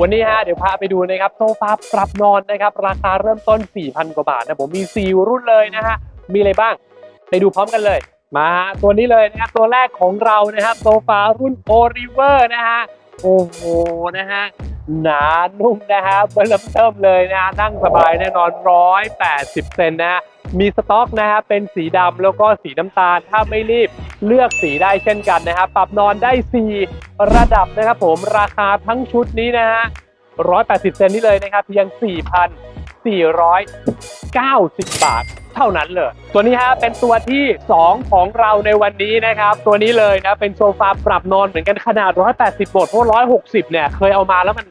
วันนี้ฮะเดี๋ยวพาไปดูนะครับโซฟาปรับนอนนะครับราคาเริ่มต้น 4,000 กว่าบาทนะผมมี 4 รุ่นเลยนะฮะมีอะไรบ้าง ไปดูพร้อมกันเลย มาตัวนี้เลยนะครับตัวแรกของเรานะครับโซฟารุ่นโอริเวอร์นะฮะโอ้โหนะฮะหนานุ่มนะฮะเบิ่มเทิมเลยนะฮะนั่งสบายแน่นอน 180 เซนนะฮะ มีสต็อกนะฮะเป็นสีดำแล้วก็สีน้ำตาล ถ้าไม่รีบเลือกสีได้เช่นกันนะครับปรับนอนได้ 4 ระดับนะครับผมราคาทั้งชุดนี้นะฮะ180 เซนนี่เลยนะครับเพียง 4,490 บาทเท่านั้นเลย ตัวนี้ฮะเป็นตัวที่ 2 ของเราในวันนี้นะครับ ตัวนี้เลยนะเป็นโซฟาปรับนอนเหมือนกันขนาด 180บทเพราะ160 เนี่ยเคยเอามาแล้วมัน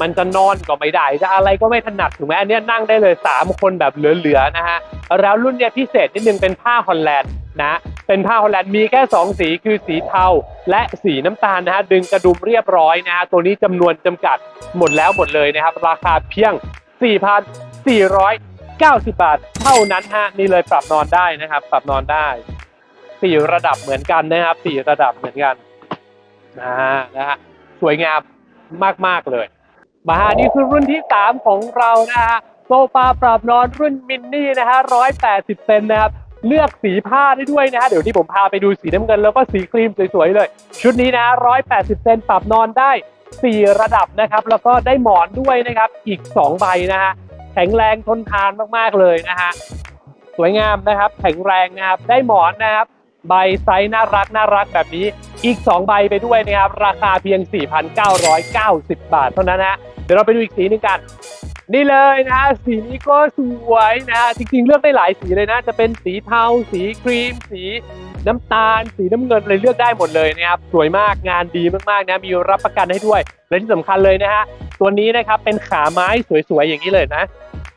มันจะนอนก็ไม่ได้ จะอะไรก็ไม่ถนัดถูกไหมอันนี้นั่งได้เลย 3 คนแบบเหลือๆนะฮะ แล้วรุ่นเนี้ยพิเศษนิดนึงเป็นผ้าฮอลแลนด์นะเป็นผ้าฮอลแลนด์มีแค่ 2 สีคือสีเทาและสีน้ำตาลนะฮะดึงกระดุมเรียบร้อยนะฮะตัวนี้จำนวนจำกัดหมดแล้วหมดเลยนะครับ ราคาเพียง 4,490 บาท เท่านั้นฮะนี่เลยปรับนอนได้นะครับ ปรับนอนได้สี่ระดับเหมือนกันนะครับสี่ระดับเหมือนกันนะฮะนะฮะสวยงามมากๆเลยมาฮะนี่คือรุ่นที่ 3 ของเรานะฮะ โซฟาปรับนอนรุ่นมินนี่นะฮะ180เซนนะครับ เลือกสีผ้าได้ด้วยนะฮะ เดี๋ยวที่ผมพาไปดูสีน้ำเงินแล้วก็สีครีมสวยๆเลย ชุดนี้นะฮะ180เซนปรับนอนได้4ระดับนะครับ แล้วก็ได้หมอนด้วยนะครับ อีก2ใบนะฮะ แข็งแรงทนทานมากๆเลยนะฮะ สวยงามนะครับ แข็งแรงนะครับ ได้หมอนนะครับ ใบไซส์น่ารักน่ารักแบบนี้ อีก 2 ใบไปด้วยนะครับ ราคาเพียง 4,990 บาทเท่านั้นฮะเดี๋ยวเราไปดูอีกสีหนึงกัน นี่เลยนะฮะสีนี้ก็สวยนะฮะจริงๆ เลือกได้หลายสีเลยนะ จะเป็นสีเทา สีครีม สีน้ำตาล สีน้ำเงินเลยเลือกได้หมดเลยนะครับ สวยมากงานดีมากๆนะ มีรับประกันให้ด้วย และที่สำคัญเลยนะฮะ ตัวนี้นะครับเป็นขาไม้สวยๆ อย่างนี้เลยนะ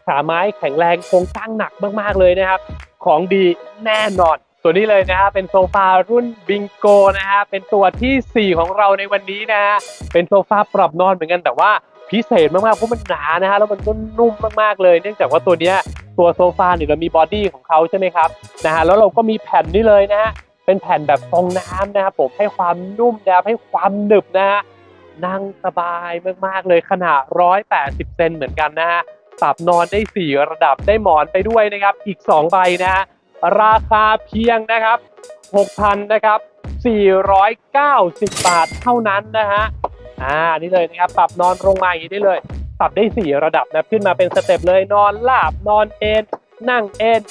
ขาไม้แข็งแรงโครงสร้างหนักมากๆเลยนะครับ ของดีแน่นอน ตัวนี้เลยนะฮะเป็นโซฟารุ่นบิงโกนะฮะเป็นตัวทีสี่ 4 ของเราในวันนี้นะฮะเป็นโซฟาปรับนอนเหมือนกันแต่ว่าพิเศษมากๆเพราะมันหนานะฮะแล้วมันก็นุ่มมากๆเลย เนื่องจากว่าตัวเนี้ยตัวโซฟาเนี่ยเรามีบอดี้ของเขาใช่ไหมครับนะฮะแล้วเราก็มีแผ่นนี้เลยนะฮะเป็นแผ่นแบบฟองน้ำนะครับผมให้ความนุ่มนะครับให้ความหนึบนะฮะนั่งสบายมากๆเลยขนาด 180 เซนเหมือนกันนะฮะปรับนอนได้ 4 ระดับได้หมอนไปด้วยนะครับ อีก 2 ใบนะฮะ ราคาเพียงนะครับ 6,000 นะครับ 490 บาทเท่านั้นนะฮะ อ่า นี่เลยนะครับ ปรับนอนลงมาอย่างนี้ได้เลย ปรับได้ 4 ระดับนะ ขึ้นมาเป็นสเต็ปเลย นอนลาบ นอนเอนนั่งเอน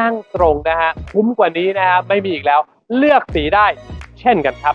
นั่งตรงนะฮะ คุ้มกว่านี้นะฮะ ไม่มีอีกแล้ว เลือกสีได้ เช่นกันครับ